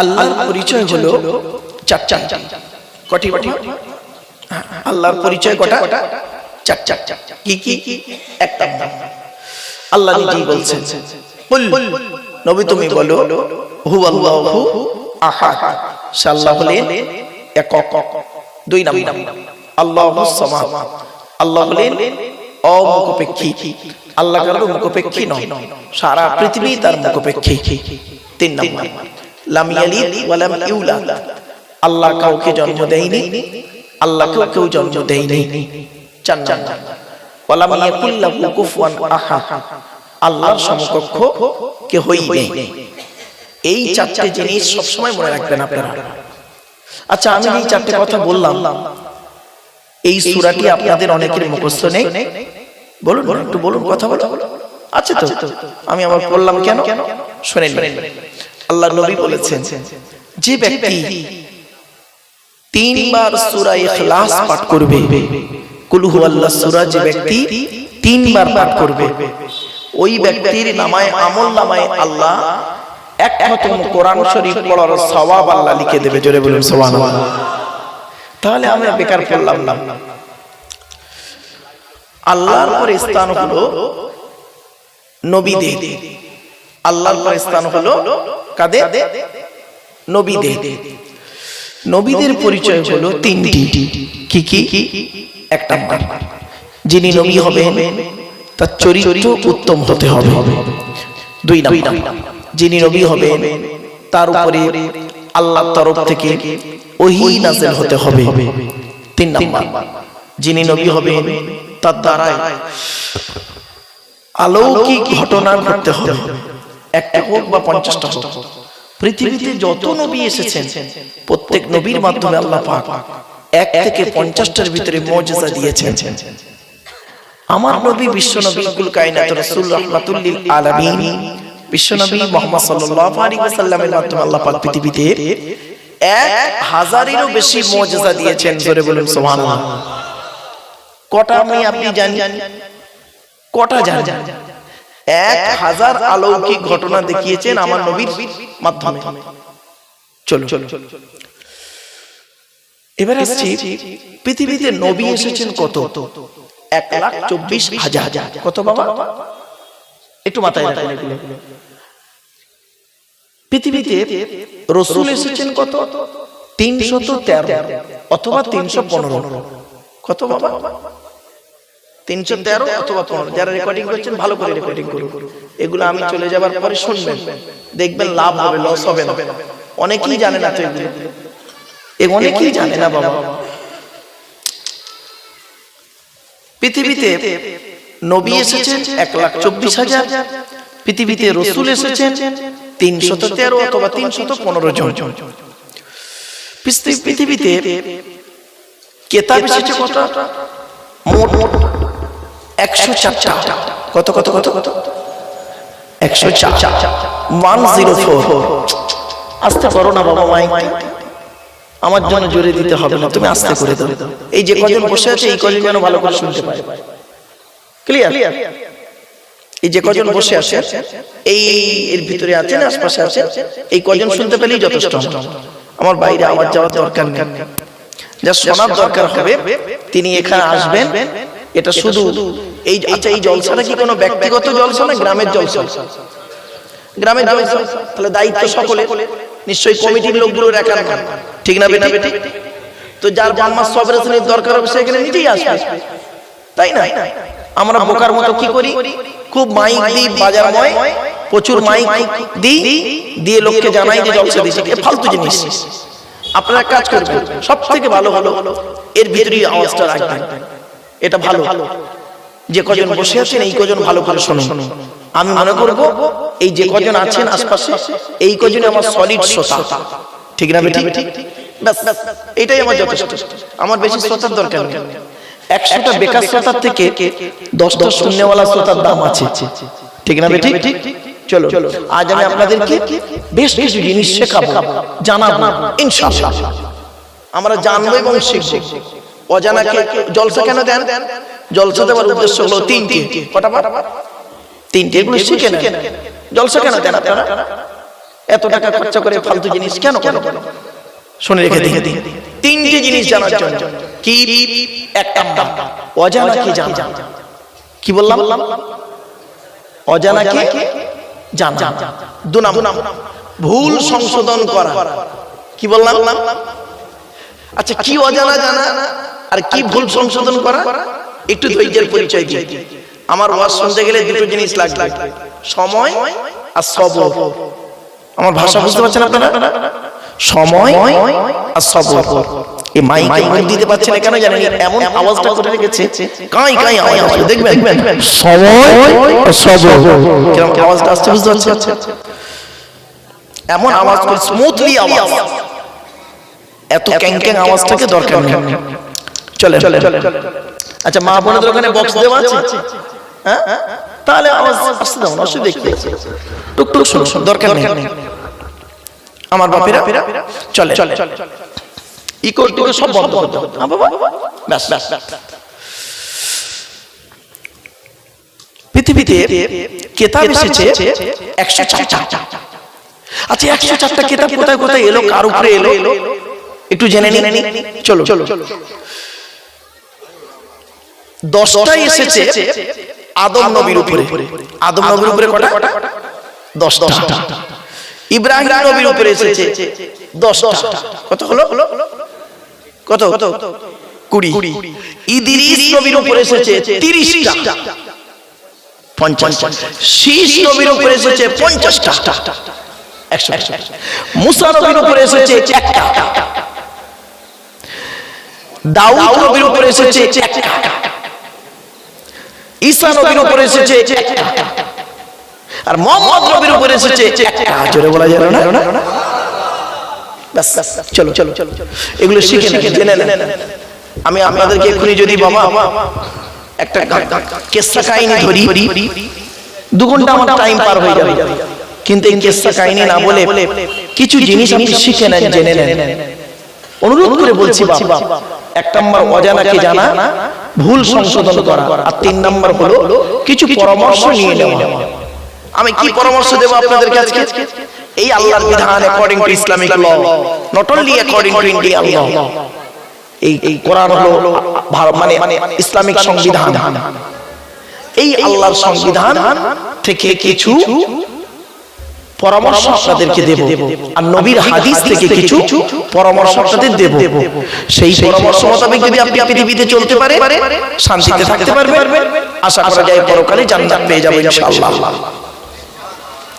আল্লাহর পরিচয় হলো চার চার কটি কটি? আল্লাহর পরিচয় কটা? চার চার কি কি? একটা আল্লাহ নিজেই বলছেন। নবী তুমি বলো হু আল্লাহু আহাদ। সে আল্লাহ হলেন একক দুই নাম আল্লাহু সামাদ। আল্লাহ হলেন অমুখপেক্ষী। আল্লাহ কারও মুখপেক্ষী নয়। সারা পৃথিবী তার মুখপেক্ষী। তিন নম্বর। লাম ইয়ালিদ ওয়া লাম ইউলাদ। আল্লাহ কাউকে জন্ম দেয়নি, আল্লাহ কেউ জন্ম দেয়নি। চার নম্বর, ওয়া লাম ইয়াকুল লাহু কুফুয়ান আহাদ। আল্লাহর সমকক্ষ কেহই নেই। এই চারটে জিনিস সবসময় মনে রাখবেন আপনারা। আচ্ছা আমি এই চারটে কথা বললাম, এই সূরাটি আপনাদের অনেকের মুখস্থ নেই। বলুন, একটু বলুন, কথা বলো আছে তো? আমি আবার বললাম কেন? শুনেন আল্লাহ নবী বলেছেন যে ব্যক্তি তিনবার সূরা ইখলাস পাঠ করবে। কুল হুয়াল্লাহ সূরা যে ব্যক্তি তিনবার পাঠ করবে। ওই ব্যক্তির নামায় আমল নামায় আল্লাহ এক খতম কোরআন শরীফ পড়ার সওয়াব আল্লাহ লিখে দেবে। জোরে বলুন সুবহানাল্লাহ। তাহলে আমরা বেকার করলাম না। আল্লাহর পরে স্থান হলো নবীদের। আল্লাহর পরে স্থান হলো কাদের? নবীদের। নবীদের। পরিচয় হলো তিনটি। কি কি? এক নাম্বার যিনি নবী হবেন তার চরিত্র উত্তম হতে হবে। দুই নাম্বার। যিনি নবী হবেন তার উপরে আল্লাহর তরফ থেকে ওহি নাযিল হতে হবে। তিন নাম্বার। যিনি নবী হবেন তার দ্বারাই অলৌকিক ঘটনা ঘটতে হবে। একটা হোক বা পঞ্চাশটা হোক পৃথিবীতে যত নবী এসেছেন প্রত্যেক নবীর মাধ্যমে আল্লাহ পাক এক থেকে পঞ্চাশটার ভিতরে মর্যাদা দিয়েছেন। আমার নবী বিশ্ব নবী কুল কায়নাত রাসূল রাহমাতুল আলামিন। বিশ্ব নবী মুহাম্মদ সাল্লাল্লাহু আলাইহি ওয়াসাল্লামের মাধ্যমে আল্লাহ পাক পৃথিবীতে এক হাজারেরও বেশি মর্যাদা দিয়েছেন জোরে বলুন সুবহানাল্লাহ। কটা আমি আপনি জানি? কটা জানি? এক হাজার অলৌকিক ঘটনা দেখিয়েছেন আমার নবীর মাধ্যমে। চলো চলো এবার আসছি পৃথিবীতে নবী এসেছেন কত? এক লাখ চব্বিশ হাজার। কত বাবা? একটু মাথায় পৃথিবীতে রসুল এসেছেন কত? তিনশত তেরো অথবা তিনশো পনেরো। কত বাবা? তিনশো তেরো অথবা পনেরো। যারা রেকর্ডিং করছেন ভালো করে রেকর্ডিং করুন। এগুলো আমি চলে যাবার পরে শুনবেন। দেখবেন লাভ হবে লস হবে না। অনেকেই জানে না তো এগুলো। অনেকেই জানে না বাবা। পৃথিবীতে নবী এসেছেন এক লাখ চব্বিশ হাজার। পৃথিবীতে রসুল এসেছেন তিনশত তেরো অথবা তিনশত পনেরো জন। পৃথিবী- পৃথিবীতে কেতাব এসেছে কত মোট একশো চারটা। কত কত কত কত? একশো চার। ওয়ান জিরো ফোর আস্তে করো না বাবা মাইক আমার জন্য জোরে দিতে হবে না তুমি আস্তে করে দাও। এই যে কজন বসে আছে এই কজন যেন ভালো করে শুনতে পায়। ক্লিয়ার এই যে কজন বসে আছে এই এর ভিতরে আছেন আশপাশে আছে এই কজন শুনতে পেলেই যথেষ্ট। আমার বাইরে আওয়াজ যাওয়ার দরকার নেই। যা শোনার দরকার হবে তিনি এখানে আসবেন। এটা শুধু এই আচ্ছা এই জলসাটা কি কোনো ব্যক্তিগত জলসা না গ্রামের জলসা? গ্রামের জলসা? তাহলে দায়িত্ব সকলে নিশ্চয়ই কমিটির লোকগুলোর একা না ঠিক না বেটা বেটি তো যার বাম্মা সবরেশনের দরকার হবে সে এখানে নিজেই আসবে। তাই না? আমরা বোকার মতো কি করি? খুব মাইক দিই বাজার ময় প্রচুর মাইক দিই দিয়ে লোককে জানাই যে জলসা এ ফালতু জিনিস। আপনারা কাজ করবেন। সব থেকে ভালো হলো এর ভিতরেই আওয়াজটা রাখবেন এটা ভালো। যে কজন বসে আছেন এই কজন ভালো করে শুনুন। আমি মনে করব এই যে কজন আছেন আশপাশে এই কজন আমার সলিড শ্রোতা। ঠিক না বেটি ব্যাস এটাই আমার যথেষ্ট। আমার বেশি শ্রোতার দরকার নেই। একশোটা বেকার শ্রোতার থেকে দশটা শূন্যওয়ালা শ্রোতার দাম আছে। ঠিক না বেটি চলো আজ আমি আপনাদেরকে বেশ কিছু জিনিস শেখাবো জানাব ইনশাআল্লাহ। আমরা জানব এবং শিখব। অজানাকে জলসা কেন দেন? জলসা দেওয়ার উদ্দেশ্য হলো তিনটি। কটা? তিনটি। এগুলো শিখে নেন। জলসা কেন দেন আপনারা? এত টাকা খরচা করে ফালতু জিনিস কেন কেন শুনে রেখে দিকে তিনটে জিনিস জানার জন্য। কি এক নাম্বার অজানা কি জানা কি বললাম? অজানা কি জানা দু নাম্বার ভুল সংশোধন করা। কি বললাম? আচ্ছা কি অজানা জানা? আর কি ভুল সংশোধন করা? একটু ধৈর্যের পরিচয় দিই। আমার ওয়াজ শুনতে গেলে দুটো জিনিস লাগবে। সময় আর সবর। আমার ভাষা বুঝতে পারছেন আপনারা? সময় আর সবর। এই মাইকে মুখ দিতে পারছে না কেন জানেন এমন আওয়াজটা করে রেখেছে? কাই কাই আওয়াজ। দেখবেন? সময় আর সবর। কীরকম আওয়াজটা আসছে বুঝতে পারছেন? এমন আওয়াজ করে স্মুথলি আওয়াজ। এত ক্যাং ক্যাং আওয়াজটাকে দরকার নেই। চলে চলে আচ্ছা মা বোনদের ওখানে বক্স দেওয়া আছে? হ্যাঁ? তাহলে আওয়াজ আসতে দাও না অসুবিধা কি? টুক টুক শুনো দরকার নেই। আমার বাপেরা? চলে চলে ইকো টিকো সব বন্ধ করতে হবে হ্যাঁ বাবা? ব্যাস ব্যাস পৃথিবীতে কেতাব এসেছে একশো চারটা। আচ্ছা একশো চারটা কেতাব কোথায় কোথায় এলো? কার উপরে এলো? একটু জেনে নি চলো। চলো। দশটাই এসেছে আদম নবীর উপরে। আদম নবীর উপরে কটা? দশটা। ইব্রাহিম নবীর উপরে এসেছে। দশটা। কত হলো? কত? কত? কুড়ি। ইদিরিস নবীর উপরে এসেছে তিরিশটা। পঞ্চাশ শীষ নবীর উপরে এসেছে পঞ্চাশটা। একশো। মুসা নবীর উপরে এসেছে একটা। দাউদ নবীর উপরে এসেছে একটা ঈসা নবীর উপরে এসেছে একটা আর মোহাম্মদ নবীর উপরে এসেছে একটা জোরে বলা যাবে না? চলো চলো চলো এগুলো শিখে জেনে নেন। আমি আপনাদেরকে এক্ষুনি যদি বাবা একটা কেসা কাহিনী ধরি। দু ঘণ্টা আমার টাইম পার হয়ে যাবে। কিন্তু এই কেসা কাহিনী না বলে কিছু জিনিস আপনি শিখে নেন জেনে নেন। অনুরোধ করে বলছি বাবা। এক নম্বর অজানাকে জানা? ভুল সংশোধন করা। আর তিন নম্বর হলো কিছু পরামর্শ নিয়ে নেওয়া। আমি কি পরামর্শ দেব আপনাদেরকে আজকে এই আল্লাহর বিধান according to Islamic law not only according to Indian law এই এই কোরআন হলো মানে ইসলামিক সংবিধান। এই আল্লাহর সংবিধান থেকে কিছু পরামর্শ আপনাদেরকে দেব। আর নবীর হাদিস থেকে কিছু পরামর্শ আপনাদের দেব। সেই পরামর্শ মোতাবেক যদি আপনি পৃথিবীতে চলতে পারে শান্তিতে থাকতে পারবে আশা করা যায় পরকালে জান্নাত পেয়ে যাবে ইনশাআল্লাহ।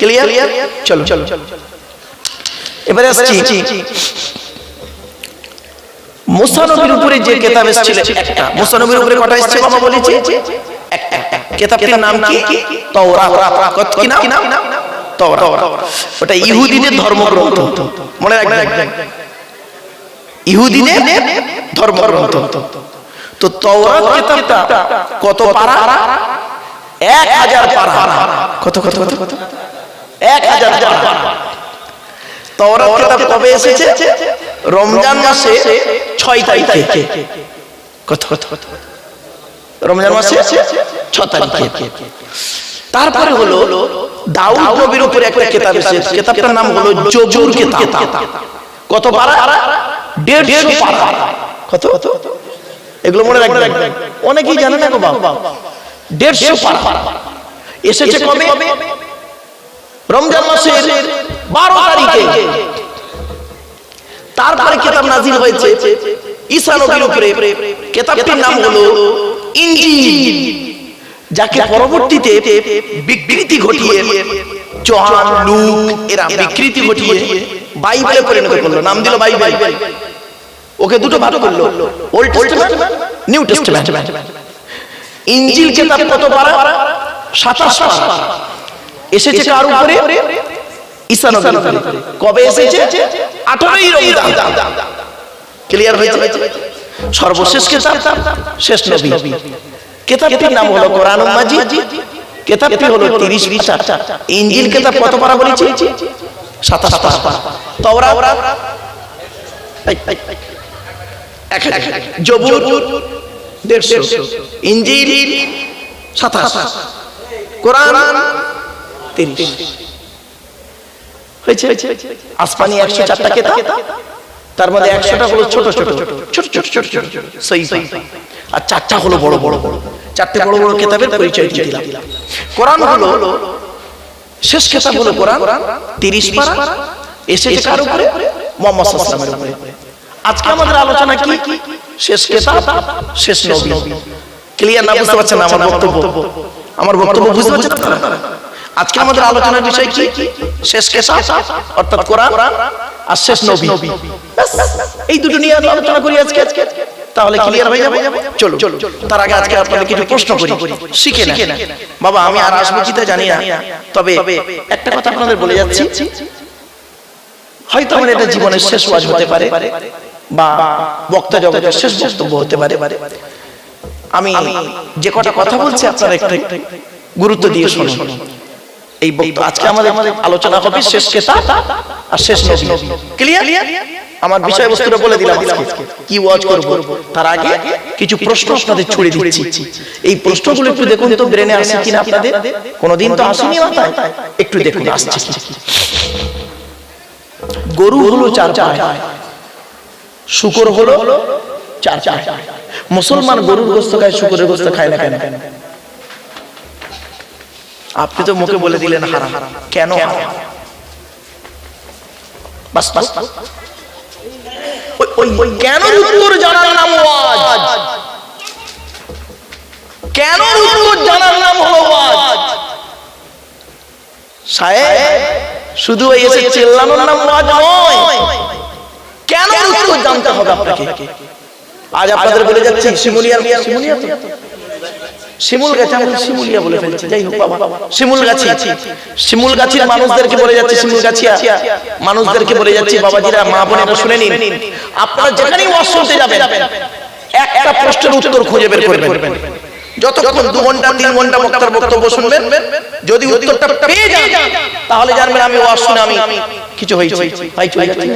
ক্লিয়ার চলো। চলো। এবারে আসছি। মুসা নবীর উপরে যে কেতাব এসেছিল একটা। মুসা নবীর উপরে কটা এসেছে বাবা বলেছি? একটা। কেতাবটির নাম কি? তাওরাত। কত কি নাম? ওটা ইহুদিদের ধর্মগ্রন্থ। মনে রাখবেন। ইহুদিদের ধর্মগ্রন্থ। তো তাওরাত কেতাবটা কত পারা? এক হাজার পারা। কত কত কত কত? এক হাজার পারা। তাওরাত কিতাব কবে এসেছে? রমজান মাসে ছয় তারিখে। কত কত কত? রমজান মাসে ছ তারিখে। তারপরে হলো দাউদ নবীর উপরে একটা কিতাব এসেছে। কিতাবটার নাম হলো জবুর কিতাব। কত পারা? দেড়শো পারা। কত? কত এগুলো মনে রাখবেন। অনেকেই জানে না গো বাবা দেড়শো পারা। এসেছে কবে? রমজান মাসের বারো তারিখে। তারপরে কেতাব নাজিল হয়েছে ঈসা নবীর উপরে। কেতাবটির নাম হলো ইনজিল। যাকে পরবর্তীতে বিকৃতি ঘটিয়ে চহান লুক এরা বিকৃতি ঘটিয়ে বাইবেলে পরিণত করল নাম দিল বাইবেল। ওকে দুটো ভাগ করল Old Testament New Testament Injil কেতাব কত পারা? সাতাশ পারা। এসেছে কার উপরে? ঈসা নবীর উপরে। কবে এসেছে? 18ই রমজান ক্লিয়ার হয়েছে? সর্বশেষ কেতাব শেষ নবী। কেতাবটির নাম হলো কোরআন মাজিদ। কেতাবটি হলো 30 পারা ইনজিল কেতাব কত পারা বলেছি? 27 পারা তাওরাত। জবুর 150 ইনজিল 27 কোরআন 30 হয়েছে? আসমানি একশো চারটা কেতাব। তার মধ্যে একশোটা হলো ছোট ছোট ছোট ছোট ছোট ছোট সই। আর চারটা হলো বড় বড় বড়। চারটে বড় বড় কেতাবের পরিচয় দিয়ে দিলাম। কোরআন হলো শেষ কেতাব হলো কোরআন তিরিশ পারা এসেছে কার উপরে? মোহাম্মদ সাল্লামের উপরে। আজকে আমাদের আলোচনা কি? শেষ কেতাব শেষ নবী। ক্লিয়ার না বুঝতে পারছেন আমার বক্তব্য? আমার বক্তব্য। বুঝতে পারছেন আপনারা? আজকে আমাদের আলোচনার বিষয় কি? শেষ কেতাব অর্থাৎ কোরআন আর শেষ নবী। এই দুটো নিয়ে আলোচনা করি আজকে আজকে। তাহলে ক্লিয়ার হয়ে যাবে? চলো চলো তার আগে আজকে আপনাদের কিছু প্রশ্ন করি। শিখে না বাবা আমি আর আসব জানি না। তবে একটা কথা আপনাদের বলে যাচ্ছি। হয়তো আমার এটা জীবনের শেষ ওয়াজ হতে পারে বা বক্তা জগতের শেষ বক্তব্য হতে পারে। আমি যে কটা কথা বলছি আপনারা একটু গুরুত্ব দিয়ে শুনুন। এই বক্তব্য আজকে আমাদের আলোচনা হবে শেষ কেতাব আর শেষ নবী। ক্লিয়ার আমার বিষয়বস্তুটা বলে দিলাম আজকে। কি ওয়াজ করব? তার আগে কিছু প্রশ্ন আপনাদের ছুড়ে দিচ্ছি। এই প্রশ্নগুলো একটু দেখুন তো ব্রেনে আসছে কিনা আপনাদের? কোনোদিন তো আসেনি মাথায়। একটু দেখুন আসছে কি। গরু হলো চার পায়। শুকর হলো চার পায়। মুসলমান গরুর গোস্ত খায় শুকরের গোস্ত খায় না কেন? আপনি তো মুখে বলে দিলেন হারাম। কেন? বাস। বাস বাস। কেন উত্তর জানার নাম কেন উত্তর জানার নাম হলো সাহেব, শুধু এসে চেল্লানোর নাম ওয়াজ কেন জানতে হবে আপনাকে? আজ আপনাদের বলে যাচ্ছি, শিমুলিয়া শিমুলিয়া? শিমুল গাছে আমি শিমুলিয়া বলে ফেলছি। যাই হোক বাবা। শিমুল গাছি শিমুল গাছির মানুষদেরকে বলে যাচ্ছে শিমুল গাছিয়া। মানুষদেরকে বলে যাচ্ছি বাবাজিরা মা বোনেরা শুনে নিন। আপনারা যেখানেই ওয়াজ শুনতে যাবেন একটা প্রশ্নের উত্তর খুঁজে বের করে করবেন। যতক্ষণ দু ঘণ্টা তিন ঘণ্টা বক্তার বক্তব্য শুনবেন যদি উত্তরটা পেয়ে যান তাহলে জানবেন আমি ওয়াজ শুনে আমি কিছু হয়েছে। হয়েছে। হয়ে যাচ্ছে।